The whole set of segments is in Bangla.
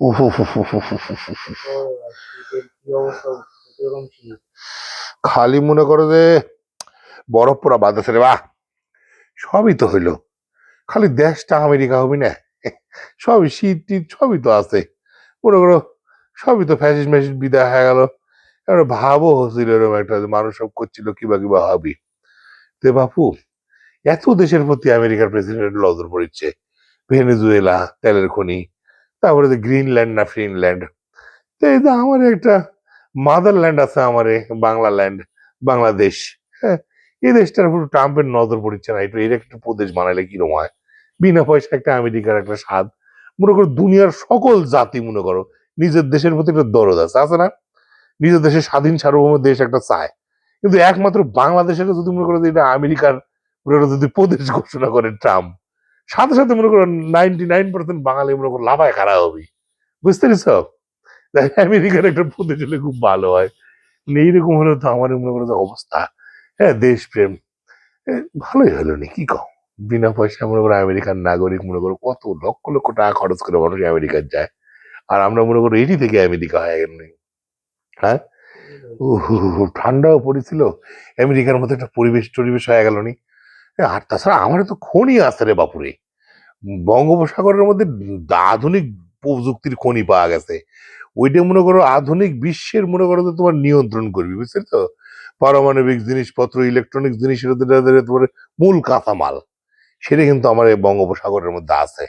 খালি মনে করো যে বরফ পড়া বাতাসে রে বাহ! সবই তো হইল। খালি দেশটা আমেরিকা হবি না? সবই শীত টিত সবই তো আছে। মনে করো সবই তো ফ্যাসিস ম্যাসিস বিদায় হয়ে গেল। এবার ভাবও হচ্ছিল এরকম একটা মানুষ সব করছিল, কিবা কিবা হবি। তে বাপু, এত দেশের প্রতি আমেরিকার প্রেসিডেন্ট নজর পড়ছে। ভেনেজুয়েলা, তেলের খনি তারপরে যে গ্রিনল্যান্ড না ফিনল্যান্ড তো এই যে আমার একটা মাদারল্যান্ড আছে আমার বাংলাল্যান্ড বাংলাদেশ হ্যাঁ? এই দেশটার উপর ট্রাম্পের নজর পড়ছে না একটু এর একটা প্রদেশ বানাইলে কিরম হয়? বিনা পয়সা একটা আমেরিকার একটা স্বাদ, মনে করো দুনিয়ার সকল জাতি মনে করো, নিজের দেশের প্রতি একটা দরদ আছে আছে না? নিজের দেশের স্বাধীন সার্বভৌম দেশ একটা চায়। কিন্তু একমাত্র বাংলাদেশের যদি মনে করো যে এটা আমেরিকার যদি প্রদেশ ঘোষণা করে ট্রাম্প সাথে সাথে মনে করো নাইনটি নাইন পার্সেন্ট বাঙালি মনে করো লাভায় খারাপ হবে। বুঝতে পেরেছ? আমেরিকার একটা প্রদেশ হলে খুব ভালো হয়। এইরকম হলে তো আমার মনে করো অবস্থা। হ্যাঁ দেশপ্রেম। ভালোই হলো নি, কি কও বিনা পয়সা মনে করো আমেরিকার নাগরিক মনে করো কত লক্ষ লক্ষ টাকা খরচ করে মানুষ আমেরিকার যায়। আর আমরা মনে করো এটি থেকে আমেরিকা হয়ে গেল হ্যাঁ? ঠান্ডাও পড়েছিল। আমেরিকার মতো একটা পরিবেশ টরিবেশ হয়ে গেল নি। আর তাছাড়া আমার তো খনি আছে রে বাপুরে। বঙ্গোপসাগরের মধ্যে আধুনিক প্রযুক্তির খনি পাওয়া গেছে। ওইটা মনে করো আধুনিক বিশ্বের মনে করো তোমার নিয়ন্ত্রণ করবি, বুঝতে তো পারমাণবিক জিনিসপত্র ইলেকট্রনিক জিনিস তোমার মূল কাঁচামাল, সেটা কিন্তু আমার এই বঙ্গোপসাগরের মধ্যে আছে।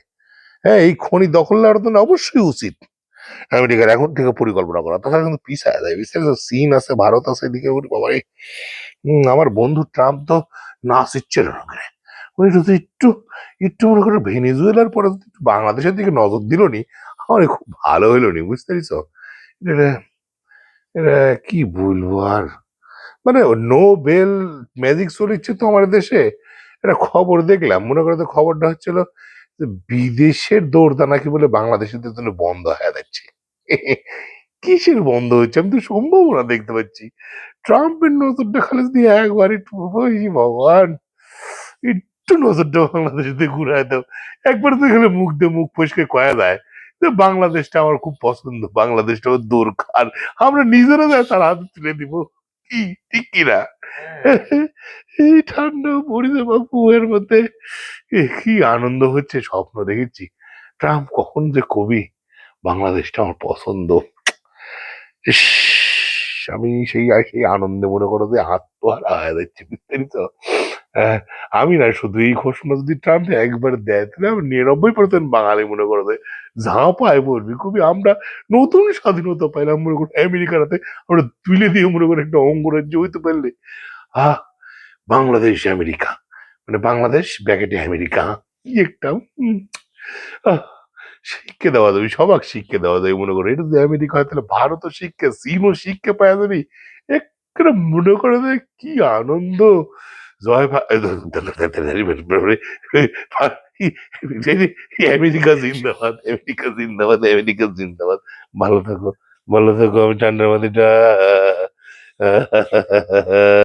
হ্যাঁ এই খনি দখল নেওয়ার জন্য অবশ্যই উচিত। আমেরিকার এখন থেকে পরিকল্পনা করা। তাছাড়া কিন্তু পিছায় যায় বুঝতে পেরেছ? চীন আছে, ভারত আছে, এদিকে ওরে বাবা আমার বন্ধু ট্রাম্প তো না শিখছে ওই যদি একটু একটু মনে করো ভেনিজুয়েলার পরে বাংলাদেশের দিকে নজর দিল নি আমার খুব ভালো হইল নি বুঝতে পারিস এটা এটা কি বলব আর? মানে নোবেল, ম্যাজিক শো ইচ্ছে তো আমার দেশে, একটা খবর দেখলাম। মনে করো তো খবরটা হচ্ছিল বিদেশের দৌড়দা নাকি বলে বাংলাদেশের জন্য বন্ধ হয়ে যাচ্ছে। কিসের বন্ধ হচ্ছে? আমি তো সম্ভাবনা দেখতে পাচ্ছি। ট্রাম্পের নজরটা খালি যদি একবার একটু ভগবান, একটু নজরটা বাংলাদেশের দিকে ঘুরায় দাও। একবার তো এখানে মুখ দিয়ে মুখ ফসকে কয়া যায় যে বাংলাদেশটা আমার খুব পছন্দ, বাংলাদেশটা আমার দরকার। আমরা নিজেরা যায় তার হাতে তুলে দিব। কি, ঠিক কিনা? এই ঠান্ডা বাপু এর মধ্যে। কি আনন্দ হচ্ছে স্বপ্ন দেখেছি। ট্রাম্প কখন যে কবি বাংলাদেশটা আমার পছন্দ। ইস, আমি সেই সেই আনন্দে মনে করো যে আত্মহারা হয়ে যাচ্ছে বুঝতে আমি না, শুধু এই ঘোষণা যদি ট্রাম্প একবার দেয়, তাহলে আমি নিরানব্বই পার্সেন্ট বাঙালি মনে করো ঝাঁপায় পড়বি খুবই আমরা নতুন স্বাধীনতা পাইলাম মনে করো, আমেরিকার হাতে আমরা তুলে দিয়ে মনে করো একটা অঙ্গরাজ্য হইতে পারলে। আহ, বাংলাদেশ আমেরিকা। মানে বাংলাদেশ ব্যাকেটে আমেরিকা। কি একটা শিক্ষা দেওয়া যাবে, সবাক শিক্ষা দেওয়া যাবে মনে করো। এটা যদি আমেরিকা হয়, তাহলে ভারতও শিক্ষা, চীনও শিক্ষা পাওয়া যাবে। একটা মনে করো কি আনন্দ। আমেরিকা জিন্দাবাদ আমেরিকা জিন্দাবাদ আমেরিকা জিন্দাবাদ ভালো থাকো ভালো থাকো আমি ঠান্ডার মাটিটা